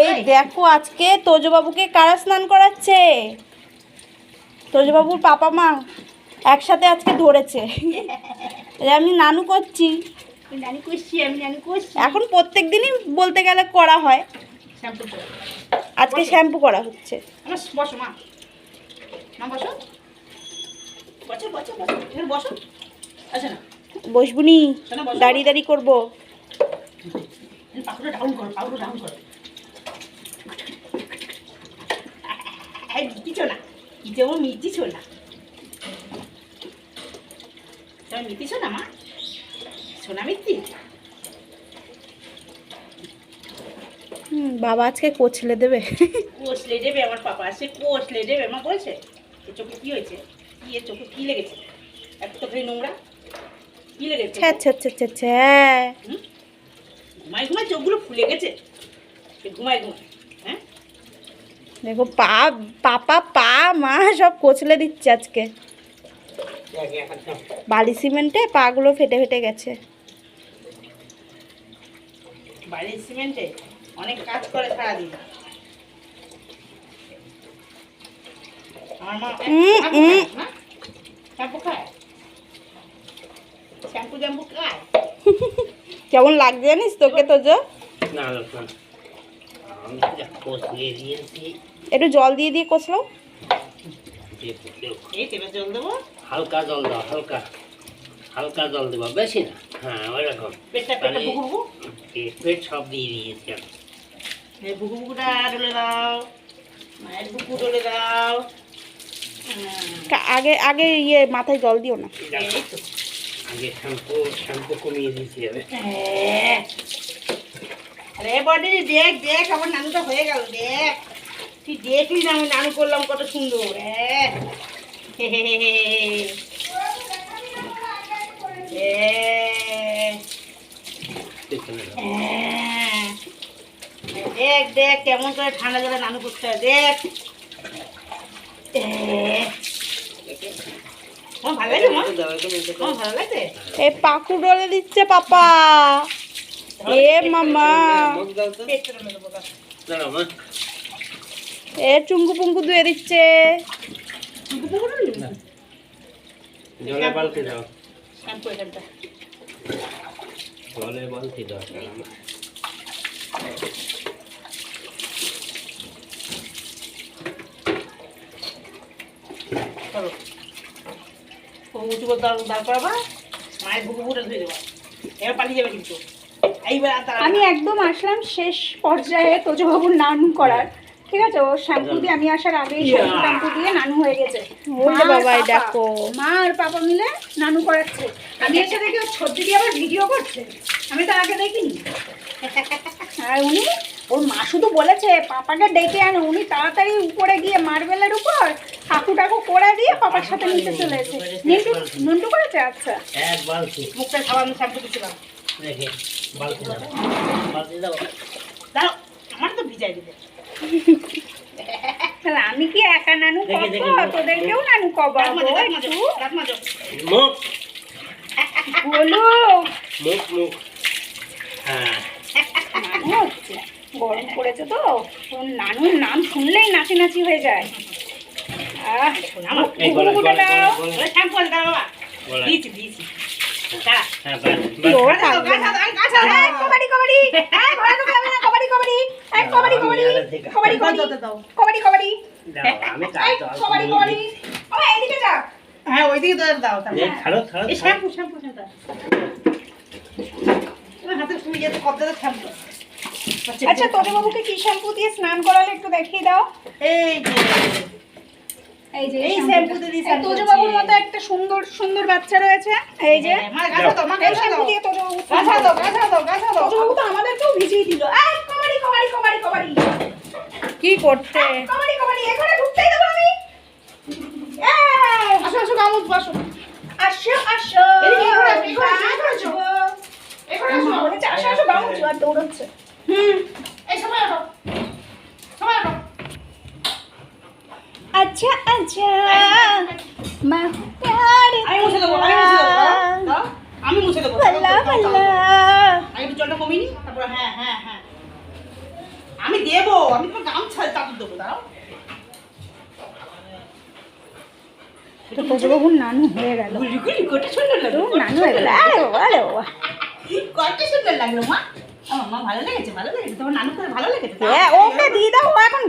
এই দেখো আজকে তোজবাবুকে কারা স্নান করাচ্ছে? তোজবাবুর পাপা মা একসাথে আজকে ধরেছে। আমি নানু করছি। এখন প্রত্যেক দিনই বলতে গেলে করা হয়। আজকে শ্যাম্পু করা হচ্ছে। আচ্ছা বসবুনি দাঁড়িয়ে দাঁড়িয়ে করব পাকুড়া ডাউন করো পাকুড়া ডাউন করো এই মিটিছো না। ইতেও মিটিছো না। তুমি মিটিছো না মা? সোনা বাবা আজকে কোচলে দেবে। কোষলে দেবে আমার পাপা আসে কোষলে দেবে। মা বলছে এ চোখে কি হয়েছে? কি এ চোখে কি লেগেছে? এত তো নোংরা। কি লেগেছে? ছ্যা ছ্যা ছ্যা ছ্যা ছ্যা। হুম? ঘুমায় ঘুমায় চোখগুলো ফুলে গেছে। ঘুমায় ঘুমায়। দেখো পা পাপা পা মা সব কোচলে দিচ্ছে আজকে। বালি সিমেন্টে পাগুলো ফেটে ফেটে গেছে। বাড়ির সিমেন্টে অনেক কাজ করে সারাদিন। কেমন লাগছে জানিস তোকে তো যে না লোকমান আমি যা কষিয়ে দিয়েছি একটু জল দিয়ে দিয়ে কষলো। দিয়ে ফুটেও এই তেলে জল দেবো? হালকা জল দাও হালকা। হালকা জল দেবো বেশি না। হ্যাঁ ওইরকম পেটটা পেটটা মানে- পেট সব দিয়ে দিয়েছি আমি। বুকু বুকুটা ডলে দাও। মায়ের বুকু ডলে দাও। আগে আগে ইয়ে মাথায় জল দিও না। আগে শ্যাম্পু শ্যাম্পু কমিয়ে দিয়েছি আমি। বডি, দেখ দেখ, আমার হয়ে গেল, দেখ তুই না আমি নানু করলাম কত সুন্দর হ্যাঁ। হ্যাঁ। দেখ দেখ, কেমন করে ঠান্ডা জলে নানু করতে হয়, দেখ হ্যাঁ। ভালো ভালো লাগছে এ পাকু ডলে দিচ্ছে পাপা এ মামা। এ চুঙ্গু পুঙ্গু ধুয়ে দিচ্ছে। উঁচু করে দাঁড় করাবা মায়ের বুকু বুকুটা ধুয়ে দেবা। এবার পালিয়ে যাবে কিন্তু। আমি একদম আসলাম শেষ পর্যায়ে তোজবাবুর নানু করার। ঠিক আছে ও শ্যাম্পু দিয়ে আমি আসার আগেই শ্যাম্পু দিয়ে নানু হয়ে গেছে। ওই মা আর পাপা, দেখো। মা আর পাপা মিলে নানু করাচ্ছে। আমি এসে দেখি ও ছর্দি দিয়ে আবার ভিডিও করছে। আমি তো আগে দেখিনি। আর উনি ওর মা শুধু বলেছে পাপাকে ডেকে আনো। উনি তাড়াতাড়ি উপরে গিয়ে মার্বেলের উপর ঠাকু টাকু করে দিয়ে পাপার সাথে নিচে চলে এসে। নিন্টু নন্টু করেছে? আচ্ছা। মুখটা খাওয়া আমি শ্যাম্পু দিচ্ছিলাম। দাও বালতি দাও দাঁড়াও আমার তো ভিজাই দিবে আমি কি একা নানু। তোদেরকেও নানু কবাবো একটু বলো। মুখ মুখ। হ্যাঁ। গরম পড়েছে তো। ওর নানুর নাম শুনলেই নাচি নাচি হয়ে যায়। আহ দাও। শ্যাম্পু আছে বাবা দিয়েছি দিয়েছি দাঁড়া। আচ্ছা তোদের বাবুকে কি শ্যাম্পু দিয়ে স্নান করালে একটু দেখিয়ে দাও। এই এই যে এই শ্যাম্পু দিয়ে তোজো বাবুর মতো একটা সুন্দর সুন্দর বাচ্চা রয়েছে। এই যে হ্যাঁ, গাছা দাও মা শ্যাম্পু দিয়ে তোজো বাবু গাছা দাও গাছা দাও গাছা দাও তোজো বাবু তো আমাদেরকেও ভিজিয়ে দিল। এই কবাডি কবাডি কবাডি কবাডি। কি করছে? কবাডি কবাডি এখানে ঢুকতেই দেবো আমি। এই, আসো আসো গামুচ বসো। আসো আসো এখানে আসো, আসো, আসো। এখানে আসো। মা বলেছে, আসো আসো বাবু আর দৌড়চ্ছে। হুম। এই সবাই আসো সবাই আসো আচ্ছা আচ্ছা। মা প্যার আমি মুছে দেবো আমি মুছে দেবো। আমি মুছে দেবো পাল্লা। পাল্লা। আমি একটু জলটা কমিয়ে তারপর হ্যাঁ হ্যাঁ হ্যাঁ। আমি দেবো আমি তোমার গামছা চাপু দেবো দাঁড়াও। তো তোজবাবুর নানু হয়ে গেল। কত সুন্দর লাগল নানু হয়ে গেল। আরে আরে বাবা। কত সুন্দর লাগল মা। আমার মা ভালো লেগেছে ভালো লেগেছে। তোমার নানু করে ভালো লেগেছে হ্যাঁ ওকে দিয়ে দাও এখন